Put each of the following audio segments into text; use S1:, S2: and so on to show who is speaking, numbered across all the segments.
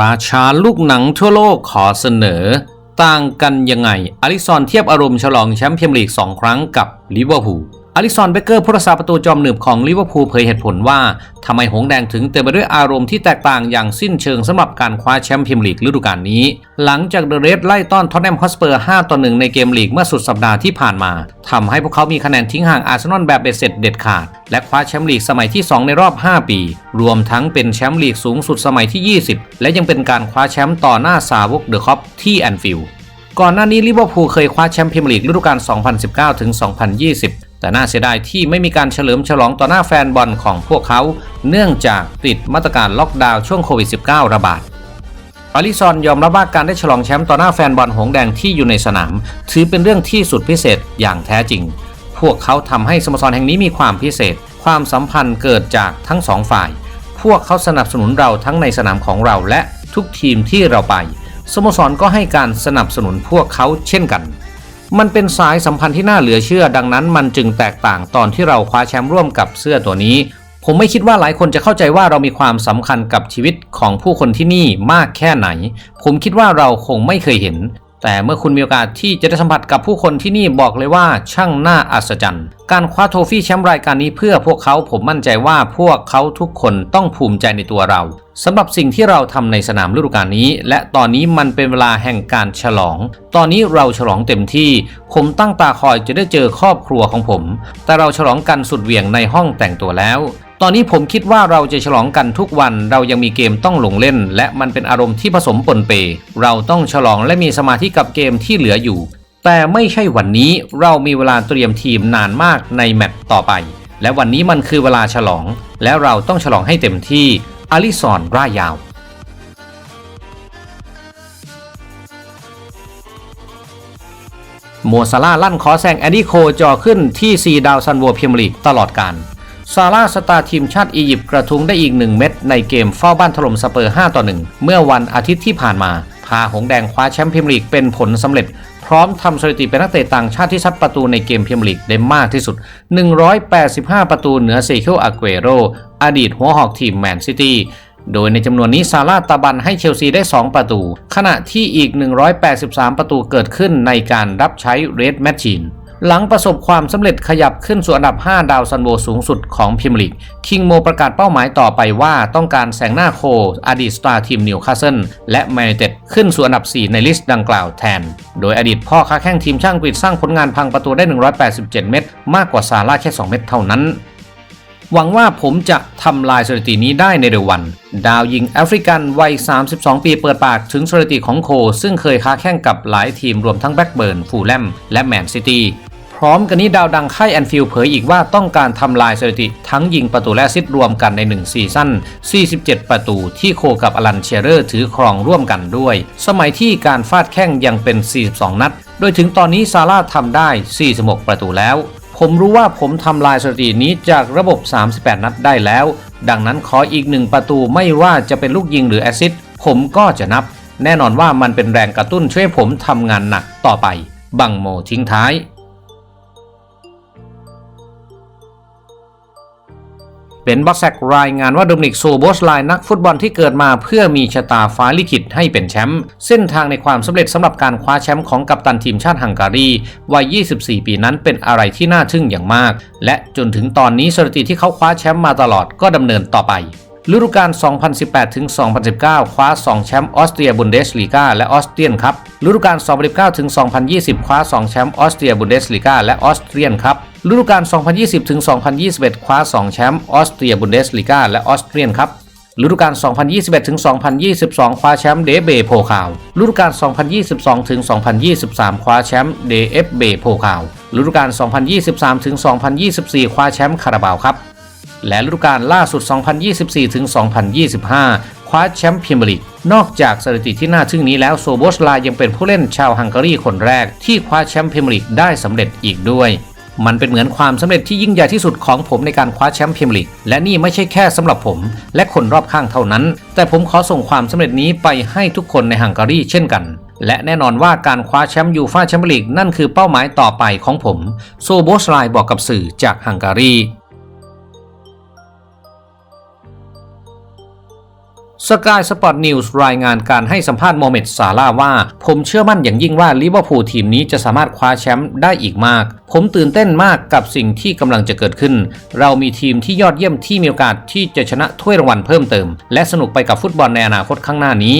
S1: ราชาลูกหนังทั่วโลกขอเสนอ ต่างกันยังไงอลิซอนเทียบอารมณ์ฉลองแชมป์พรีเมียนลีก 2 ครั้งกับลิเวอร์พูล อลิซอนเบเกอร์ผู้รักษาประตูจอมหนึบของลิเวอร์พูลเผยเหตุผลว่าทำไมหงแดงถึงเต็มไปด้วยอารมณ์ที่แตกต่างอย่างสิ้นเชิงสำหรับการคว้าแชมป์พรีเมียร์ลีกฤดูกาลนี้ หลังจากเดอะเรดไล่ต้อนท็อตแนมฮอสเปอร์ 5 ต่อ 1 ในเกมลีกเมื่อสุดสัปดาห์ที่ผ่านมาทำให้พวกเขามีคะแนนทิ้งห่างอาร์เซนอลแบบเบ็ดเสร็จเด็ดขาด และคว้าแชมป์ลีกสมัยที่ 2 ในรอบ 5 ปี รวมทั้งเป็นแชมป์ลีกสูงสุดสมัยที่ 20 และยังเป็นการคว้าแชมป์ต่อหน้าสาวกเดอะคอปที่แอนฟิลด์ก่อนหน้านี้ลิเวอร์พูลเคยคว้าแชมป์พรีเมียร์ลีกฤดูกาล2019-2020 แต่น่าเสียดายที่ไม่มีการเฉลิมฉลองต่อหน้าแฟนบอลของพวกเขา เนื่องจากติดมาตรการล็อกดาวน์ช่วงโควิด -19 ระบาดอลิซอนยอมรับว่าการได้ฉลองแชมป์ต่อหน้าแฟนบอลหงแดงที่อยู่ในสนาม ถือเป็นเรื่องที่สุดพิเศษอย่างแท้จริง พวกเขาทำให้สโมสรแห่งนี้มีความพิเศษ ความสัมพันธ์เกิดจากทั้งสองฝ่าย พวกเขาสนับสนุนเราทั้งในสนามของเราและทุกทีมที่เราไป สโมสรก็ให้การสนับสนุนพวกเขาเช่นกัน มันเป็นสายสัมพันธ์ที่น่าเหลือเชื่อ ดังนั้นมันจึงแตกต่างตอนที่เราคว้าแชมป์ร่วมกับเสื้อตัวนี้ ผมไม่คิดว่าหลายคนจะเข้าใจว่าเรามีความสำคัญกับชีวิตของผู้คนที่นี่มากแค่ไหน ผมคิดว่าเราคงไม่เคยเห็น แต่เมื่อคุณมีโอกาสที่จะได้สัมผัสกับผู้คนที่นี่บอกเลยว่าช่างน่าอัศจรรย์ การคว้าโทฟี่แชมป์รายการนี้เพื่อพวกเขาผมมั่นใจว่าพวกเขาทุกคนต้องภูมิใจในตัวเราสำหรับสิ่งที่เราทำในสนามฤดูกาลนี้ และตอนนี้มันเป็นเวลาแห่งการฉลอง ตอนนี้เราฉลองเต็มที่ ผมตั้งตาคอยจะได้เจอครอบครัวของผม แต่เราฉลองกันสุดเหวี่ยงในห้องแต่งตัวแล้ว ตอนนี้ผมคิดว่าเราจะฉลองกันทุกวันเรายังมีเกมต้องหลงเล่น และมันเป็นอารมณ์ที่ผสมปนเป เราต้องฉลองและมีสมาธิกับเกมที่เหลืออยู่ แต่ไม่ใช่วันนี้เรามีเวลาเตรียมทีมนานมากในแมตต์ต่อไป และวันนี้มันคือเวลาฉลอง และเราต้องฉลองให้เต็มที่อลิซอนร่ายยาวโมซาร่าลั่นขอแซงแอดดี้โคจอขึ้นที่ 4 ดาวซันวพรีเมียร์ลีกตลอดการ ซาร่าสตาร์ทีมชาติอียิปต์กระทุ้งได้อีก 1 เม็ดในเกมเฝ้าบ้านถล่มสเปอร์ 5 ต่อ 1 เมื่อวันอาทิตย์ที่ผ่านมา พาหงส์แดงคว้าแชมป์พรีเมียร์ลีกเป็นผลสำเร็จ พร้อมทำสถิติเป็นนักเตะต่างชาติที่ซัดประตูในเกมพรีเมียร์ลีกได้มากที่สุด 185 ประตูเหนือเซเคิลอาเกโรอดีตหัวหอกทีมแมนซิตี้โดยในจำนวนนี้ซาร่าตาบันให้เชลซีได้ 2 ประตู ขณะที่อีก 183 ประตูเกิดขึ้นในการรับใช้เรดแมชชีน หลังประสบความสำเร็จขยับขึ้นสู่อันดับ 5 ดาวซันโวสูงสุดของพรีเมียร์ลีกคิงโมประกาศเป้าหมายต่อไปว่าต้องการแสงหน้าโค อดีตสตาร์ทีมนิวคาสเซิลและแมนยูไนเต็ดขึ้นสู่อันดับ 4 ในลิสต์ดังกล่าวแทน โดยอดีตพ่อค้าแข้งทีมช่างกรีดสร้างผลงานพังประตูได้ 187 เม็ดมากกว่าซาร่าแค่ 2 เม็ดเท่านั้น หวังว่าผมจะทำลายสถิตินี้ได้ในเร็ววันดาวยิงแอฟริกันวัย 32 ปีเปิดปากถึงสถิติของโค ซึ่งเคยค้าแข่งกับหลายทีมรวมทั้งแบ็กเบิร์น ฟูลแลม และแมนซิตี้ ร้อมกันนี้ดาวดังค่ายแอนฟิลเผยอีกว่าต้องการทำลายสถิติ ทั้งยิงประตูและซิสต์รวมกันใน 1 ซีซั่น 47 ประตูที่โคกับอลันเชเรอร์ถือครองร่วมกันด้วย สมัยที่การฟาดแข้งยังเป็น 42 นัด โดยถึงตอนนี้ซาร่าทำได้ 46 ประตูแล้วผมรู้ว่าผมทำลายสถิตินี้จากระบบ 38 นัดได้แล้ว ดังนั้นขออีกหนึ่งประตูไม่ว่าจะเป็นลูกยิงหรือแอซิสผมก็จะนับ แน่นอนว่ามันเป็นแรงกระตุ้นช่วยผมทำงานหนักต่อไป บังโมทิ้งท้าย เป็นบอสแซกรายงานว่าโดมินิกโซโบสไลน์นักฟุตบอลที่เกิดมาเพื่อมีชะตาฟ้าลิขิตให้เป็นแชมป์เส้นทางในความสำเร็จสำหรับการคว้าแชมป์ของกัปตันทีมชาติฮังการีวัย 24 ปีนั้นเป็นอะไรที่น่าทึ่งอย่างมาก และจนถึงตอนนี้สถิติที่เขาคว้าแชมป์มาตลอดก็ดำเนินต่อไป ฤดูกาล 2018ถึง2019 คว้า 2 แชมป์ออสเตรียบุนเดสลีกาและออสเตรียนครับฤดูกาล 2019ถึง2020 คว้า 2 แชมป์ออสเตรียบุนเดสลีกาและออสเตรียนครับฤดูกาล 2020ถึง2021 คว้า 2 แชมป์ออสเตรียบุนเดสลีกาและออสเตรียนครับฤดูกาล 2021ถึง2022 คว้าแชมป์เดเบโพคาวฤดูกาล 2022ถึง2023 คว้าแชมป์เดฟเบโพคาวฤดูกาล 2023ถึง2024 คว้าแชมป์คาราบาวครับ และฤดูกาลล่าสุด 2,024-2,025 คว้าแชมป์พรีเมียร์ลีก นอกจากสถิติที่น่าทึ่งนี้แล้วโซโบสลายังเป็นผู้เล่นชาวฮังการีคนแรกที่คว้าแชมป์พรีเมียร์ลีกได้สำเร็จอีกด้วยมันเป็นเหมือนความสำเร็จที่ยิ่งใหญ่ที่สุดของผมในการคว้าแชมป์พรีเมียร์ลีก และนี่ไม่ใช่แค่สำหรับผม และคนรอบข้างเท่านั้น แต่ผมขอส่งความสำเร็จนี้ไปให้ทุกคนในฮังการีเช่นกัน และแน่นอนว่าการคว้าแชมป์ยูฟ่าแชมเปี้ยนลีกนั่นคือเป้าหมายต่อไปของผม โซโบสไลบอกกับสื่อจากฮังการี สกายสปอร์ตนิวส์รายงานการให้สัมภาษณ์โมเมดซาลาว่า ผมเชื่อมั่นอย่างยิ่งว่าลิเวอร์พูลทีมนี้จะสามารถคว้าแชมป์ได้อีกมาก ผมตื่นเต้นมากกับสิ่งที่กำลังจะเกิดขึ้น เรามีทีมที่ยอดเยี่ยมที่มีโอกาสที่จะชนะถ้วยรางวัลเพิ่มเติม และสนุกไปกับฟุตบอลในอนาคตข้างหน้านี้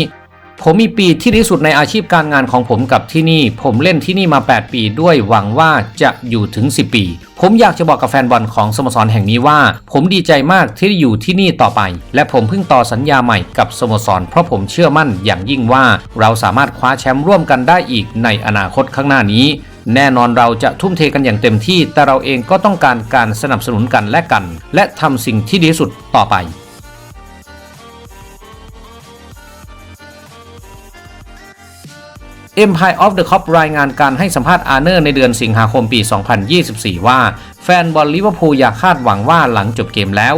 S1: ผมมีปีที่ดีสุดในอาชีพการงานของผมกับที่นี่ ผมเล่นที่นี่มา 8 ปีด้วยหวังว่าจะอยู่ถึง 10 ปี ผมอยากจะบอกกับแฟนบอลของสโมสรแห่งนี้ว่า ผมดีใจมากที่ได้อยู่ที่นี่ต่อไป และผมเพิ่งต่อสัญญาใหม่กับสโมสร เพราะผมเชื่อมั่นอย่างยิ่งว่า เราสามารถคว้าแชมป์ร่วมกันได้อีกในอนาคตข้างหน้านี้ แน่นอนเราจะทุ่มเทกันอย่างเต็มที่ แต่เราเองก็ต้องการการสนับสนุนกันและกัน และทำสิ่งที่ดีสุดต่อไป Empire of the Cop รายงานการให้สัมภาษณ์อาร์เนอร์ในเดือนสิงหาคมปี 2024 ว่า แฟนบอลลิเวอร์พูลอยากคาดหวังว่าหลังจบเกมแล้ว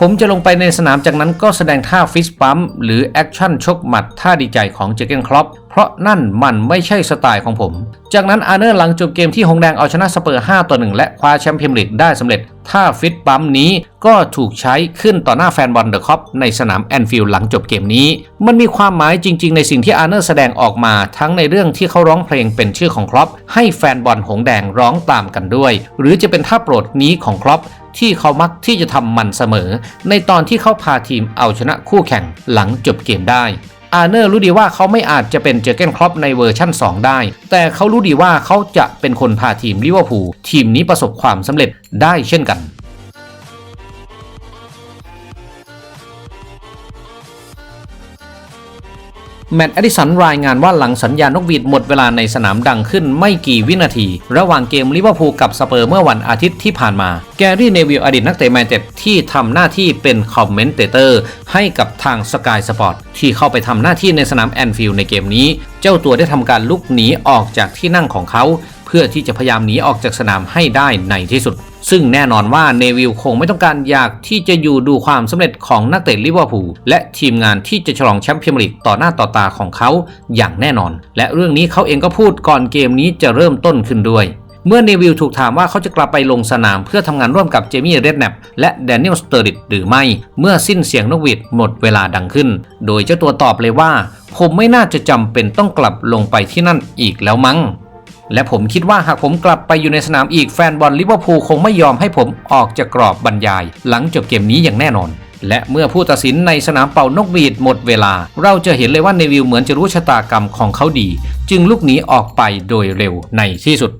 S1: ผมจะลงไปในสนามจากนั้นก็แสดงท่าฟิสปั๊มหรือแอคชั่นชกหมัดท่าดีใจของเจเกนครอปเพราะนั่นมันไม่ใช่สไตล์ของผม จากนั้นอาร์เนอร์หลังจบเกมที่หงแดงเอาชนะสเปอร์ 5 ต่อ 1 และคว้าแชมป์พรีเมียร์ลีกได้สำเร็จ ท่าฟิตปั๊มนี้ก็ถูกใช้ขึ้นต่อหน้าแฟนบอลเดอะคอปในสนามแอนฟิลด์หลังจบเกมนี้ มันมีความหมายจริง ๆ ในสิ่งที่อาร์เนอร์แสดงออกมา ทั้งในเรื่องที่เขาร้องเพลงเป็นชื่อของครอปให้แฟนบอลหงแดงร้องตามกันด้วย หรือจะเป็นท่าโปรดนี้ของครอป ที่เขามักที่จะทำมันเสมอ ในตอนที่เขาพาทีมเอาชนะคู่แข่งหลังจบเกมได้อาเนอร์รู้ดีว่าเขาไม่อาจจะเป็นเจอเกนครอปในเวอร์ชั่น 2 ได้ แต่เขารู้ดีว่าเขาจะเป็นคนพาทีมลิเวอร์พูลทีมนี้ประสบความสำเร็จได้เช่นกัน แมตต์อดิสันรายงานว่าหลังสัญญาณนกหวีดหมดเวลาในสนามดังขึ้นไม่กี่วินาที ระหว่างเกมลิเวอร์พูลกับสเปอร์เมื่อวันอาทิตย์ที่ผ่านมา แกรี่เนวิลอดีตนักเตะแมนเชสเตอร์ที่ทำหน้าที่เป็นคอมเมนเตเตอร์ให้กับทางสกายสปอร์ตที่เข้าไปทำหน้าที่ในสนามแอนฟิลด์ในเกมนี้ เจ้าตัวได้ทำการลุกหนีออกจากที่นั่งของเขา เพื่อที่จะพยายามหนีออกจากสนามให้ได้ในที่สุด ซึ่งแน่นอนว่าเนวิลคงไม่ต้องการอยากที่จะอยู่ดูความสำเร็จของนักเตะลิเวอร์พูลและทีมงานที่จะฉลองแชมป์พรีเมียร์ลีกต่อหน้าต่อตาของเขาอย่างแน่นอน และเรื่องนี้เขาเองก็พูดก่อนเกมนี้จะเริ่มต้นขึ้นด้วยเมื่อเนวิลถูกถามว่าเขาจะกลับไปลงสนามเพื่อทำงานร่วมกับเจมี่เรดแนปและแดเนียลสเตอร์ดิตหรือไม่ เมื่อสิ้นเสียงนกหวีดหมดเวลาดังขึ้น โดยเจ้าตัวตอบเลยว่า ผมไม่น่าจะจำเป็นต้องกลับลงไปที่นั่นอีกแล้วมั้ง และผมคิดว่าหากผมกลับไปอยู่ในสนามอีกแฟนบอลลิเวอร์พูลคงไม่ยอมให้ผมออกจากกรอบบรรยาย หลังจบเกมนี้อย่างแน่นอน และเมื่อผู้ตัดสินในสนามเป่านกหวีดหมดเวลา เราจะเห็นเลยว่าเนวิลเหมือนจะรู้ชะตากรรมของเขาดี จึงลุกหนีออกไปโดยเร็วในที่สุด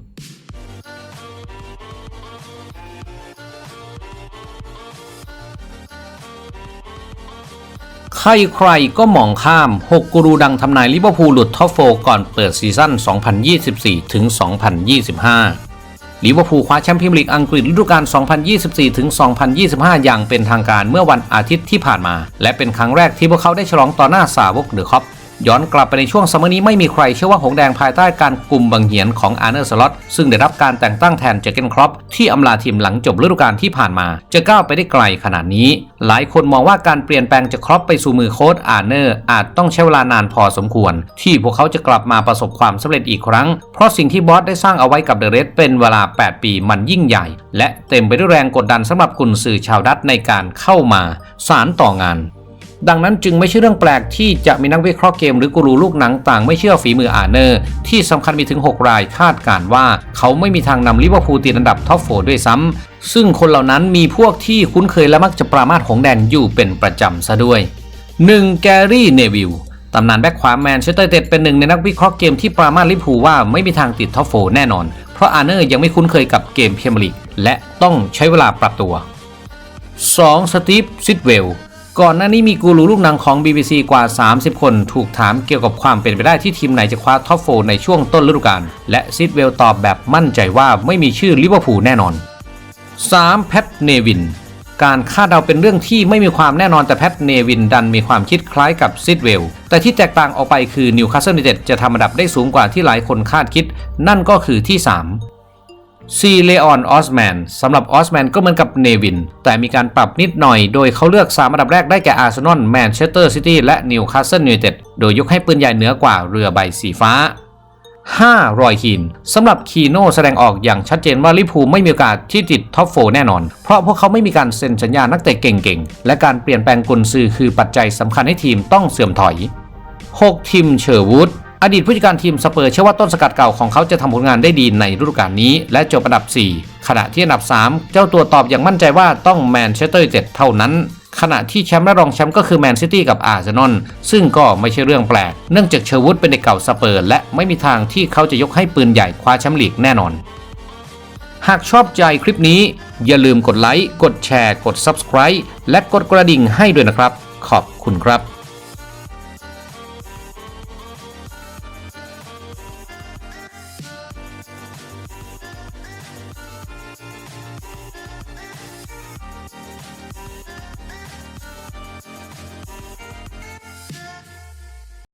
S1: ใครใครก็มองข้าม 6 กูรูดังทำนายลิเวอร์พูลหลุดท็อปโฟก่อนเปิดซีซั่น 2024 ถึง 2025 ลิเวอร์พูลคว้าแชมป์พรีเมียร์ลีกอังกฤษฤดูกาล 2024 ถึง 2025 อย่างเป็นทางการเมื่อวันอาทิตย์ที่ผ่านมา และเป็นครั้งแรกที่พวกเขาได้ฉลองต่อหน้าสาวกเดอะคอป ย้อนกลับไปในช่วงซัมเมอร์นี้ไม่มีใครเชื่อว่าหงแดงภายใต้การกลุ่มบังเหียนของอาร์เนอร์สล็อตซึ่งได้รับการแต่งตั้งแทนเจเกนครอปที่อำลาทีมหลังจบฤดูกาลที่ผ่านมา จะก้าวไปได้ไกลขนาดนี้ หลายคนมองว่าการเปลี่ยนแปลงจากครอปไปสู่มือโค้ชอาร์เนอร์อาจต้องใช้เวลานานพอสมควร ที่พวกเขาจะกลับมาประสบความสำเร็จอีกครั้ง เพราะสิ่งที่บอสได้สร้างเอาไว้กับเดอะเรสเป็นเวลา 8 ปีมันยิ่งใหญ่ และเต็มไปด้วยแรงกดดันสำหรับกุนสื่อชาวดัตในการเข้ามาสารต่องาน ดังนั้นจึงไม่ใช่เรื่องแปลกที่จะมีนักวิเคราะห์เกมหรือกูรูลูกหนังต่างไม่เชื่อฝีมืออาเนอร์ ที่สำคัญมีถึง 6 รายคาดการ์ว่า เขาไม่มีทางนำลิเวอร์พูลติดอันดับท็อปโฟด้วยซ้ำซึ่งคนเหล่านั้นมีพวกที่คุ้นเคยและมักจะปรามาสหงแดงอยู่เป็นประจำซะด้วย 1. แกรี่เนวิลตำนานแบ็คขวาแมนเชสเตอร์เต็ดเป็นหนึ่งในนักวิเคราะห์เกมที่ปรามาสลิเวอร์พูว่าไม่มีทางติดท็อปโฟแน่นอน เพราะอาเนอร์ยังไม่คุ้นเคยกับเกมพรีเมียร์ลีกและต้องใช้เวลาปรับตัว 2. สตีฟซิดเวล ก่อนหน้านี้มีกูรูลูกหนังของ BBC กว่า 30 คน ถูกถามเกี่ยวกับความเป็นไปได้ที่ทีมไหนจะคว้าท็อปโฟในช่วงต้นฤดูกาลและซิดเวลตอบแบบมั่นใจว่าไม่มีชื่อลิเวอร์พูลแน่นอน 3. แพทเนวิน การคาดเดาเป็นเรื่องที่ไม่มีความแน่นอนแต่แพทเนวินดันมีความคิดคล้ายกับซิดเวลแต่ที่แตกต่างออกไปคือนิวคาสเซิลยูไนเต็ดจะทำอันดับได้สูงกว่าที่หลายคนคาดคิด นั่นก็คือที่ 3 ซีเลออนออสแมนสำหรับออสแมนก็เหมือนกับเนวิน แต่มีการปรับนิดหน่อย โดยเขาเลือก3อันดับแรกได้แก่อาร์เซนอลแมนเชสเตอร์ซิตี้และนิวคาสเซิลยูไนเต็ดโดยยกให้ปืนใหญ่เหนือกว่าเรือใบสีฟ้า 5 รอยคีนสำหรับคีโน่แสดงออกอย่างชัดเจนว่าลิพูไม่มีโอกาสที่ติดท็อปโฟแน่นอน เพราะพวกเขาไม่มีการเซ็นสัญญานักเตะเก่งๆ และการเปลี่ยนแปลงกุนซือคือปัจจัยสำคัญให้ทีมต้องเสื่อมถอย 6ทีมเชอร์วูด อดีตผู้จัดการทีมสเปอร์เชื่อว่าต้นสกัดเก่าของเขาจะทำผลงานได้ดีในฤดูกาลนี้ และจบอันดับ 4 ขณะที่อันดับ 3 เจ้าตัวตอบอย่างมั่นใจว่าต้องแมนเชสเตอร์ยูไนเต็ดเท่านั้น ขณะที่แชมป์และรองแชมป์ก็คือแมนซิตี้กับอาร์เซนอลซึ่งก็ไม่ใช่เรื่องแปลก เนื่องจากเชอร์วูดเป็นเด็กเก่าสเปอร์ และไม่มีทางที่เขาจะยกให้ปืนใหญ่คว้าแชมป์ลีกแน่นอน หากชอบใจคลิปนี้ อย่าลืมกดไลค์กดแชร์ กด Subscribe และกดกระดิ่งให้ด้วยนะครับ ขอบคุณครับ